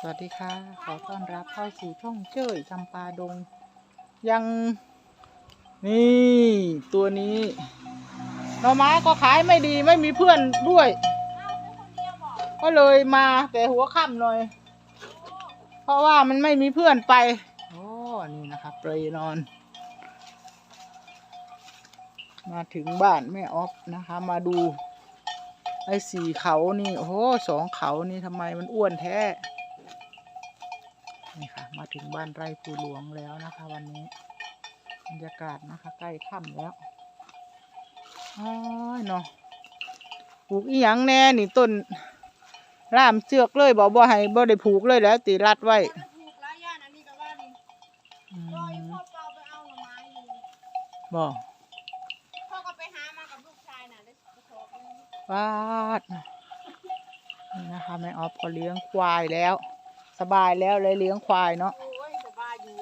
สวัสดีค่ะ ขอต้อนรับเข้าสู่ช่องเจ้ยจำปาดง ยัง นี่ ตัวนี้หน่อไม้ก็ขายไม่ดีไม่มีเพื่อนด้วย ก็เลยมาแต่หัวค่ำหน่อย เพราะว่ามันไม่มีเพื่อนไป โอ้นี่นะครับเปรยนอน มาถึงบ้านแม่ออฟนะคะ มาดู ไอ้สี่เขานี่ โอ้สองเขานี่ทำไมมันอ้วนแท้ นี่ค่ะ มาถึงบ้านไร่ปูหลวงแล้วนะคะ วันนี้บรรยากาศนะคะ ใกล้ค่ำแล้วอ้ายเนาะปลูกอีหยังแน่นี่ต้นร่ามเชือกเลยบอกบ่ให้บ่ได้ผูกเลยแล้วตีรัดไว้ถูกแล้วย่านอันนี้ก็ว่าดิอืรออยู่มพ่อเปาไปเอาหน่อไม้อยู่บ่พ่อก็ไปหามากับลูกชายน่ะได้กระสอบนึงวาดนี่นะคะแม่ออฟก็เลี้ยงควายแล้ว สบายแล้วเลยเลี้ยงควายเนาะโอ้ยสบายอยู่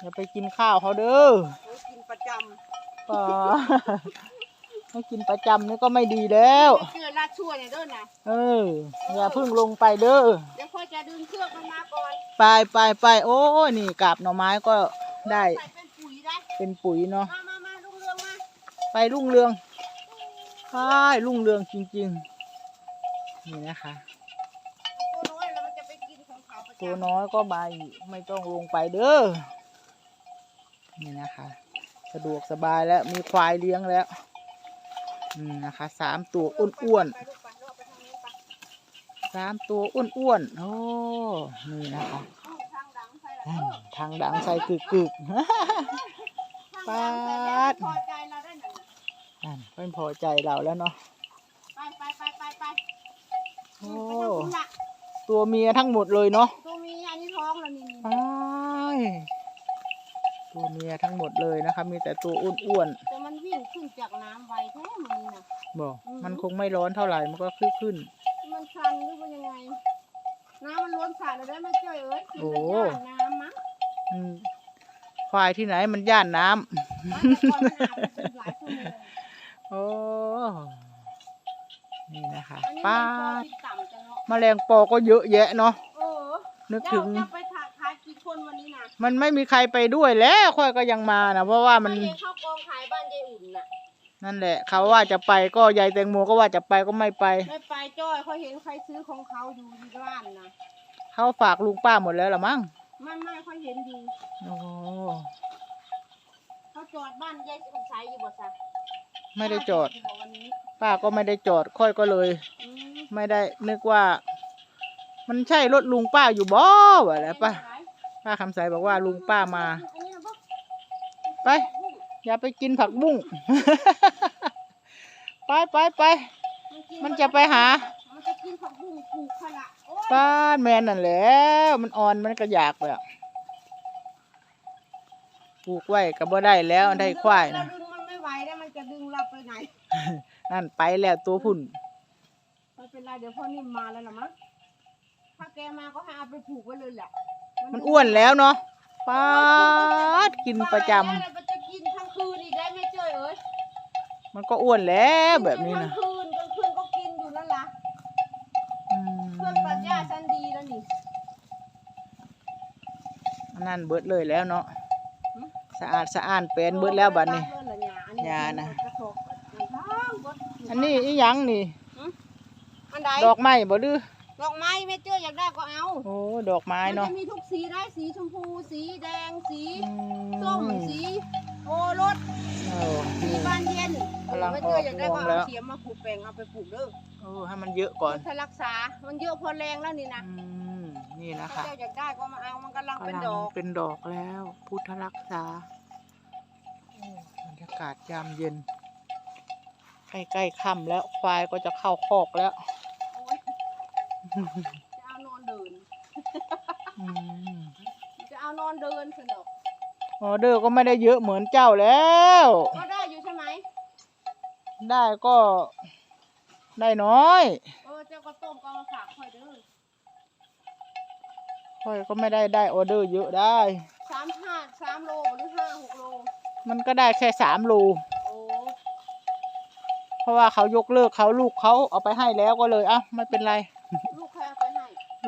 อย่าไปกินข้าวเขาเด้อโอ้ยกินประจป่าไม่กินประจำนี่ก็ไม่ดีแล้วำไม่เชื่อลาดชั่วเนี่ยเด้อนะเออ อย่าเพิ่งลงไปเด้อ เดี๋ยวพ่อจะดึงเชือกมันมาก่อนไปไปไปโอ้ยนี่กาบหน่อไม้ก็ได้ใส่เป็นปุ๋ยได้ เป็นปุ๋ยเนาะ มามามาลุงเรืองมาไปรุ่งเรืองไปรุ่งเรืองจริง ๆ นี่นะคะ ตัวน้อยก็มาอีกไม่ต้องลงไปเด้อนี่นะคะ สะดวกสบายแล้วมีควายเลี้ยงแล้วอืมนะคะสามตัวอ้วนไปลูกไปลูกไปทางนี้ไปๆสามตัวอ้วนๆโอ้นี่นะคะลูกทางดังใส่ละอืเอมอทางดังใส่กึกกึกทางดังใส่แล้วพอใจเราได้หน่อยๆนั่นเพิ่นพอใจเราแล้วเนาะไปไปไปไปไปโอ้ ตัวเมียทั้งหมดเลยเนาะตัวมีอันนี้ท้องแล้วนี่นี่อ้ายตัวเมียทั้งหมดเลยนะคะ มีแต่ตัวอ้วนแต่มันวิ่งขึ้นจากน้ำไวแท้มันนี่นะๆบอกอือฮึมันคงไม่ร้อนเท่าไหร่มันก็ขึ้นขึ้น มันชันหรือว่ายังไง น้ำมันล้นสระแล้วได้ไหม่เจ้ยเอ้ยกินโอ้แต่ย่างน้ำมั้งอืมควายที่ไหนมันย่านน้ำ มันแต่ก่อนมันอาบมันเป็นหลายชั่วโมงโอ้ นี่นะคะอันนี้ป้ามันดพอที่ต่ำจังเนาะแมลงปอก็เยอะแยะเนาะ เออนึกเจ้าถึงจะไปถ่ายขายกี่คนวันนี้นะมันไม่มีใครไปด้วยแล้วค่อยก็ยังมานะเพราะว่ามันไปเข้ากองขายบ้านยายอุ่นน่ะ นั่นแหละ เขาว่าจะไปก็ยายแตงโมก็ว่าจะไปก็ไม่ไป ไม่ไปจ้อยเขาเห็นใครซื้อของเขาอยู่ที่บ้านนะเขาฝากลุงป้าหมดแล้วละมั้งไม่ไม่เขาเห็นอยู่โอ้เขาจอดบ้านยายสมชายอยู่บ่ซะไม่ได้จอดบอกวันนี้ป้าก็ไม่ได้จอดค่อยก็เลยอืม ไม่ได้นึกว่า มันใช่รถลุงป้าอยู่บ่วะแล้วป้าป้าคำใสบอกว่าลุงป้ามาอันนี้นะบ่ไป อย่าไปกินผักบุ้ง ไปไปไปกิมันจะไปหามันจะกินผักบุ้งปลูกขละโอ้ยป้านแมนนั่นแหล้วมันอ่อนมันก็อยากแบบปลูกไว้ก็บ่ได้แล้วได้ควายเรานะดึงมันไม่ไหวแล้วมันจะดึงเราไปไหน นั่นไปแล้วตัวพุ่นไม่ เป็นไรเดี๋ยวพ่อนิ่มมาแล้วล่ะมั้งถ้าแกมาก็ให้เอาไปผูกไว้เลยแหละมันอ้วนแล้วเนาะป้าดกินประจำตายแล้วมันจะกินทั้งคืนอีกได้ไหมเจ้ยเอ้ยมันก็อ้วนแล้วแบบนี้กินะทั้งคืนกลางคืนก็กินอยู่นั่นล่ะอืมเพื่อนปัญญาชั้นดีแล้วนี่อันนั่นเบิดเลยแล้วเนาะสะอาดสะอ้านเป็นเบิดแล้วบัดนี้เบิ่งแล้วหหญ้านะกระทบมันทั้งหมดอันนี้อีหยังนี่ อันใดดอกไม้บ่ดื้อดอกไม้แม่เจ้ยอยากได้ก็เอาโอ้ดอกไม้มันเนาะจะมีทุกสีได้สีชมพู สีแดงสีอืส้มสีโอรสโอ้สีบานเย็นกำลังแม่เจ้ยอยากได้อก็อกรวงแล้เอาวเสียมมาปลูกแปลงเอาไปปลูกเด้อโอ้ให้มันเยอะก่อนพุทธรักษา มันเยอะพอแรงแล้วนี่นะอืมนี่นะถ้าคะเจ้าอยากได้ก็มาเอามันกำลังเป็นกำดลังอกเป็นดอกแล้ว พุทธรักษาโอ้บรรยากาศยามเย็นใกล้ๆค่ำแล้วควายก็จะเข้าคอกแล้วโอ๊ย จะเอานอนเดิน อืมจะเอานอนเดินสนุกออเดอร์ก็ไม่ได้เยอะเหมือนเจ้าแล้ว ก็ได้อยู่ใช่ไหมได้ก็ได้น้อย เออเจ้าก็ต้มก็เอามาฝากค่อยเด้อค่อยก็ไม่ได้ได้ออเดอร์เยอะได้ สามห้าสามโลหรือห้าหกโล มันก็ได้แค่สามโล โอ้เพราะว่าเขายกเลิกเขาลูกเขาเอาไปให้แล้วก็เลยอะไม่เป็นไร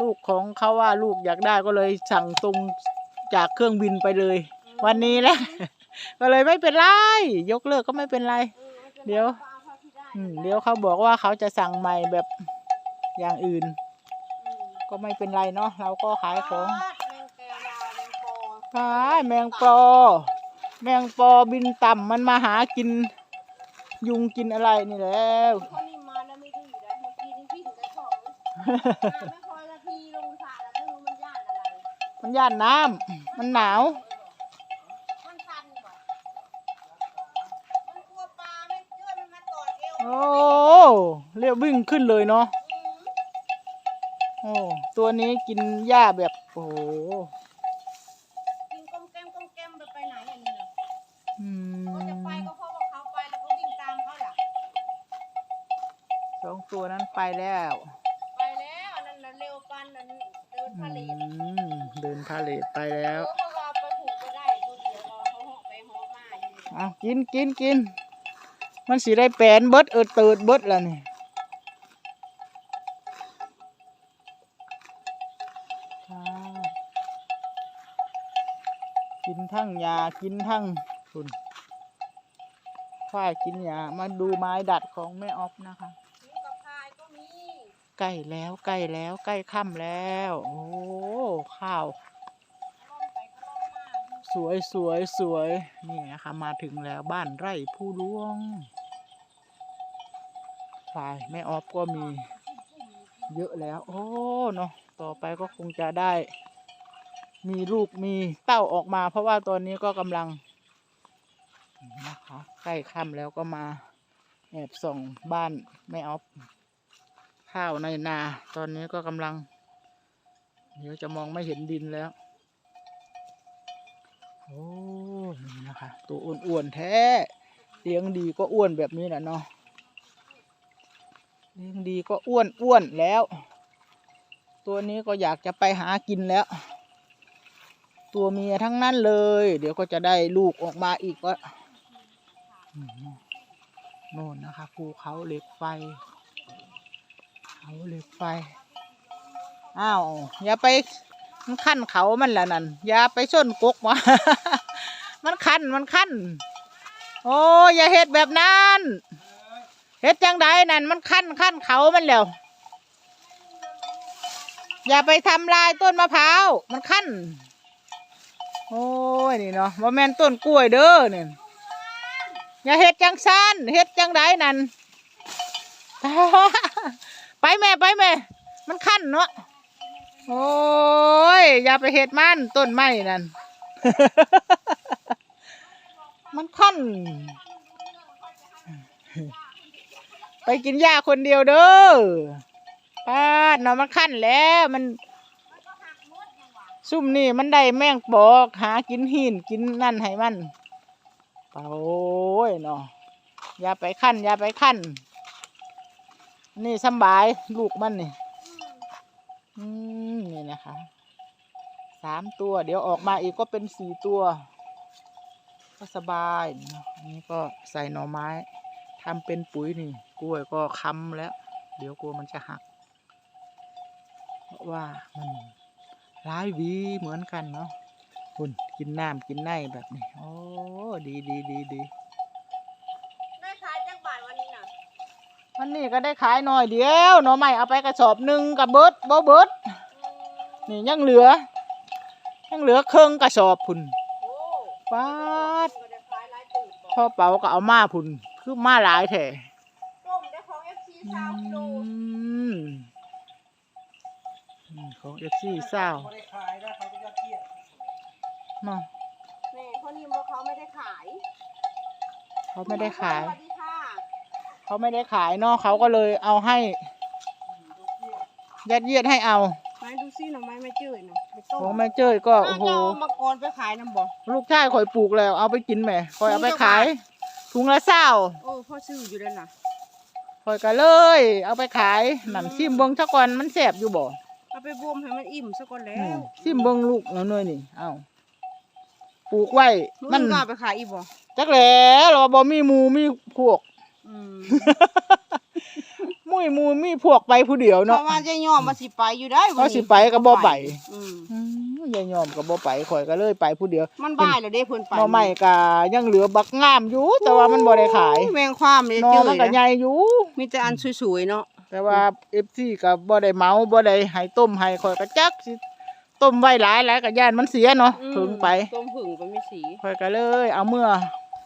ลูกใครเอาไปให้ลูกของเขาว่าลูกอยากได้ก็เลยสั่งตรงจากเครื่องบินไปเลย วันนี้แหละ ก็เลยไม่เป็นไร ยกเลิกก็ไม่เป็นไร เดี๋ยวอืมเดี๋ยวเขาบอกว่าเขาจะสั่งใหม่แบบอย่างอื่น ก็ไม่เป็นไรเนาะเราก็ขายของแมงแกวลาแมงปอขายแมงปอ แมงปอบินต่ำมันมาหากิน ยุงกินอะไรนี่แหล้วพอนิ่มมาแล้วไม่ดื้อแล้วเมื่อกี้นี่พี่ถึงได้ของไม่พ ย่านน้ำมันหนาวมันคันกว่ามันกลัวปลาไม่เชื่อมันมาตอดเอวโอ้เรียบวิ่งขึ้นเลยเนาะโอ้ตัวนี้กินหญ้าแบบโอ้โหกินก้มแก้มก้มแก้มไปไปไหนอย่างนี้น่ะอืก็จะไปมก็เพราะว่าเขาไปแล้วก็วิ่งตามเขาล่ะสองตัวนั้นไปแล้วไปแล้ว พาเลทไปเอแล้วอเขาว่าไปผูกก็ได้ตัวเดียวรอเขาเหาะไปเหาะมาอยู่อะกินกินกิน มันสิได้แปลนเบิดเออเติดเบิดแล้วนี่อ่ากินทั้งยากินทั้งคุณควายกินยามาดูไม้ดัดของแม่ออฟนะคะหมูกับพายก็มีใกล้แล้วใกล้แล้วใกล้ค่ำแล้ว โอ้ข้าว สวยสวยสวยนี่นะคะมาถึงแล้วบ้านไร่ผู้ล้วงควายแม่ออฟก็มีเยอะแล้ว โอ้เนาะต่อไปก็คงจะได้ มีลูกมีเต้าออกมา เพราะว่าตอนนี้ก็กำลังนะคะใกล้ค่ำแล้วก็มาแอบส่องบ้านแม่ออฟข้าวในนา ตอนนี้ก็กำลัง เดี๋ยวจะมองไม่เห็นดินแล้ว โอ้นี่นะคะ ตัวอ้วนๆแท้เลี้ยงดีก็อ้วนแบบนี้แหละเนาะเลี้ยงดีก็อ้วนอ้วนแล้ว ตัวนี้ก็อยากจะไปหากินแล้ว ตัวเมียทั้งนั้นเลย เดี๋ยวก็จะได้ลูกออกมาอีกก็โน่นนะคะภูเขาเหล็กไฟเขาเหล็กไฟอ้าวอย่าไป มันขั้นเขามันแหละนั่นอย่าไปส้นกกมามันคันมันคันโอ้ยอย่าเฮ็ดแบบนั้นเฮ็ดจังใดนั่นมันคันคันเขามันแล้วอย่าไปทำลายต้นมะพร้าวมันคันโอ้ยนี่เนาะว่าแม่นต้นกล้วยเด้อเนี่ยอย่าเฮ็ดจังซันเฮ็ดจังใดนั่นไปแม่ไปแม่ มันคันเนาะ โอ้ย อย่าไปเห็ดมันต้นไม้นั่น มันขั้นไปกินหญ้าคนเดียวเด้อป้าดเนาะมันขั้นแล้วมัน ซุ่มนี่มันได้แมงปอกหากินหินกินนั่นให้มันโอ้ยเนาะอย่าไปขั้นอย่าไปขั้นนี่สบายลูกมันนี่อืม นี่นะคะสามตัว เดี๋ยวออกมาอีกก็เป็นสี่ตัว ก็สบายเนอะอันนี้ก็ใส่หน่อไม้ทำเป็นปุ๋ยนี่ กล้วยก็ค้ำแล้ว เดี๋ยวกลัวมันจะหัก เพราะว่ามันร้ายหวีเหมือนกันเนาะคุณกินน้ำกินไนแบบนี้ โอ้ดีดีดีดีได้ขายจักบาทวันนี้น่ะวันนี้ก็ได้ขายหน่อยเดียวหน่อไม้เอาไปกระสอบหนึ่งกับเบิดบ่เบิด นี่ยังเหลือ ยังเหลือเครื่องกระสอบพุ่นโอ้ป้าดก็ได้ขายหลายตื่นบอกพ่อเป๋าก็เอามาพุ่น คือมาหลายแท้ต้มได้ของ FC ซาวกิโลอืมอืมของเอฟซีเศร้าไม่ได้ขายนะเขาก็ยอดเยี่ยมเนาะแม่คนนี้บอกเขาไม่ได้ขาย เขาไม่ได้ขายสวัสดีค่ะเขาไม่ได้ขายเนาะเขาก็เลยเอาให้ ยัดเยียดให้เอาไม้ ดูซิหน่อไม้ไม่จืดเนาะไปต้มของแม่เจ้ยก็โอ้โหน่าจะเอามากรไปขายน้ำบ่ ลูกชายข่อยปลูกแล้ว เอาไปกินแหม่ข่อยเอาไปขายถุงละเศร้าโอ้พ่อซื้ออยู่แล้วน่ะข่อยก็เลย เอาไปขายนั่นซิมเบิงชักก่อนมันแสบอยู่บ่เอาไปบวมให้มันอิ่มซะก่อนแล้อืมวซิมเบิงลูกเอาหน่อยนี่เอาปลูกไว้มัมันนก็เอาไปขายอีกบ่จักแหล้วเราบ่มีหมูมีพวก อืม มมุ้ยมูมีพวกไปผู้เดียวเพเนาะราะว่าจะยอมมาสิไปอยู่ได้วันเขานี้สิไปก็บ่ไปอืมอืมยายยอมก็บ่ไปข่อยก็เลยไปผู้เดียวมันบ่ายแล้วเด้เพิ่นไปหน่อไม้ก็ยังเหลือบักงามอยู่ แต่ว่ามันบ่ได้ขายโอ้แมงความเลยหน่อเจอมันก็ใหญ่อยู่ มีแต่อันสวยๆเนาะแต่ว่า FC ก็บ่ได้เหมาบ่ได้ให้ต้มให้ข่อยก็จักสิต้มไว้หลายแล้วก็ย่านมันเสียเนาะอืมถึงไป ต้มผึ่งก็มีสีข่อยก็เลย เอาเมื่อ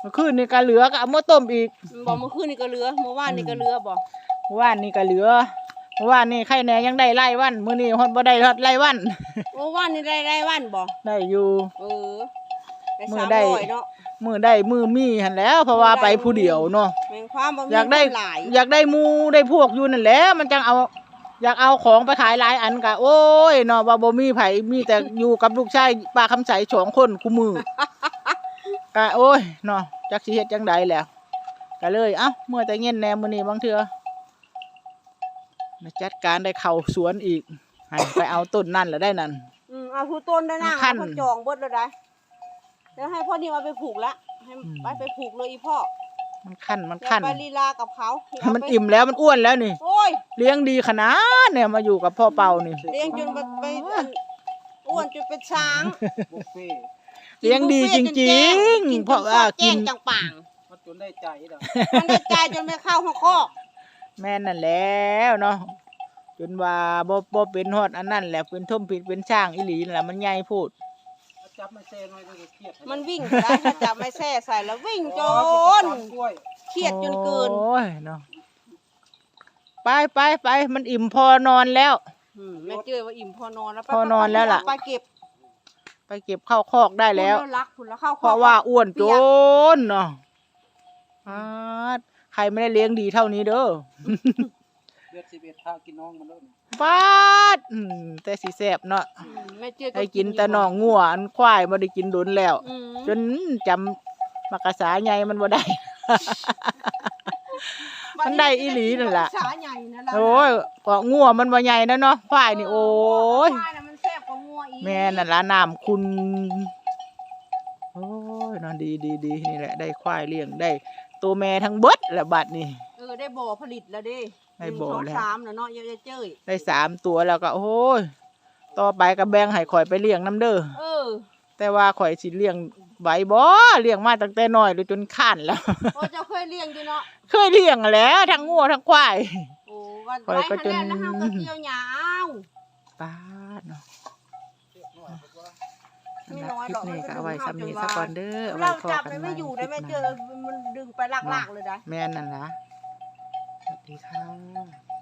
เมื่อคืนนี่ก็เหลือก็เอามาต้มอีก บ่เมื่อคืนนี่ก็เหลือเมื่อวานนี่ก็เหลือบ่ เมื่อวานนี่ก็เหลือเมื่อวานนี่ไข่แหน่ยังได้ไล่วันมื้อนี้ฮอดบ่ได้ฮอดไล่วันเมื่อวานนี่ได้ได้วันบ่ได้อยู่เออได้มื้อสามได้ร้อยเนาะมือได้มือมีหันแหล้วเพราะว่าไปผู้เดียวเนาะแมงความบ่มีอยากได้ คนหลายอยากได้หมูได้พวกอยู่นั่นแหละมันจังเอา อยากเอาของไปขายหลายอันกะโอ้ยเนาะว่าบ่มีไผมีแต่ อยู่กับลูกชายป้าคำใสสองคนคู่มือกะโอ้ยเนาะจักสิเฮ็ดจังใดแหล้วก็เลยเอ้าเมื่อแต่เย็นแหนมื้อนี้บางเทื่อมา จัดการได้เข้าสวนอีกให้ไปเอาต้นนั่นแล้วได้นั่น อืมเอาผู้ต้นได้นะขั้น เอาคนจองเบิดแล้วได้เดี๋ยวให้พ่อนี่เอาไปผูกละให้อืมไปไปผูกเลยอีพ่อมันขั้นมันอย่าขั้นไปลีลากับเขามันอิ่มแล้วมันอ้วนแล้วนี่ โอ้ย เลี้ยงดีขนาดเนี่ยมาอยู่กับพ่อเปานี่ เลี้ยงจนไปไปอันอ้วนจนเป็นช้างบุฟเฟ่ต์เลี้ยงดีจริงๆเพราะว่ากิแจ้นงจังป่าง มันจนได้ใจเด้อมันได้ใจจนไม่เข้าห้องคอก แม่นนั่นแล้วเนาะจนว่าบ่บ่เป็นฮอดอันนั้นแหละเป็นท่มผิดเป็นช่างอีหลีนั่นแหละมันใหญ่โพูดถ้าจับไม่เซ่น้อยก็จะเครียดมันวิ่งได้ถ้าจับไม่แส่ใส่แล้ววิ่งจอ๋อนจะตำกล้วยเครียดจนเกินโอ้ยเนาะไปไปไปมันอิ่มพอนอนแล้ว อืมแม่เจอว่าอิ่มพอนอนแล้วไปพอนอนแล้วล่ะไปเก็บไปเก็บข้าวคอกได้แล้ว คุณรักคุณแล้วเข้าคอกเพราะว่าอ้วนโจนเนาะอาด ใครไม่ได้เลี้ยงดีเท่านี้เด้อเลือดสิบเอ็ดพากินน้องมันแล้วนี่บาดอืมแต่สิแสบเนาะอืมแม่เจอได้กินแต่หนองงัวอันควายบ่ได้กินดุนแล้ว อืมจนจำมักกะสาใหญ่มันบ่ได้ มันได้อีหลีนั่นล่ะ สาใหญ่นั่นล่ะโอ้ยก็งัวมันบ่ใหญ่นะเนาะควายนี่โอ้ยควายน่ะมันแซ่บกว่างัวอีกแม่นั่นละน้ำคุณ โอ้ยเนอนดีดีดีนี่แหละ ได้ควายเลี้ยงได้ ตัวแม่ทั้งเบิดและบัดนี่ เออได้บ่อผลิตแล้วเด้ได้บ่อหนึ่งสองแล้วสามแล้วเนาะเยอะๆเจ้ยได้สามตัวแล้วก็โอ้ยต่อไปก็แบ่งให้ข่อยไปเลี้ยงน้ำเด้อเออแต่ว่าข่อยสิเลี้ยงไหวบ่เลี้ยงมาตั้งแต่น้อยเลยจนข้านแล้วโอ้เจ้าเคยเลี้ยงอยู่เนาะเคยเลี้ยงแหล้วทั้งงัวทั้งควาย โอ้วันข้อยไรก็คะจนแนนแล้วเฮาก็เกี่ยวหยาว ป้าดเนาะ ไม่สำหรับน้อยคลิหรปอกนี้ก็เอาไว้มันก็ซ้ำนี้ดึงซะเข้าก่อนเด้อเอาไว้เราพอจับกันไปใหไม่อยู่ได้คแม่ลิปเจหอน้ามันดึงไปลากๆเลยได้แม่นนั่นละสวัสดีค่ะ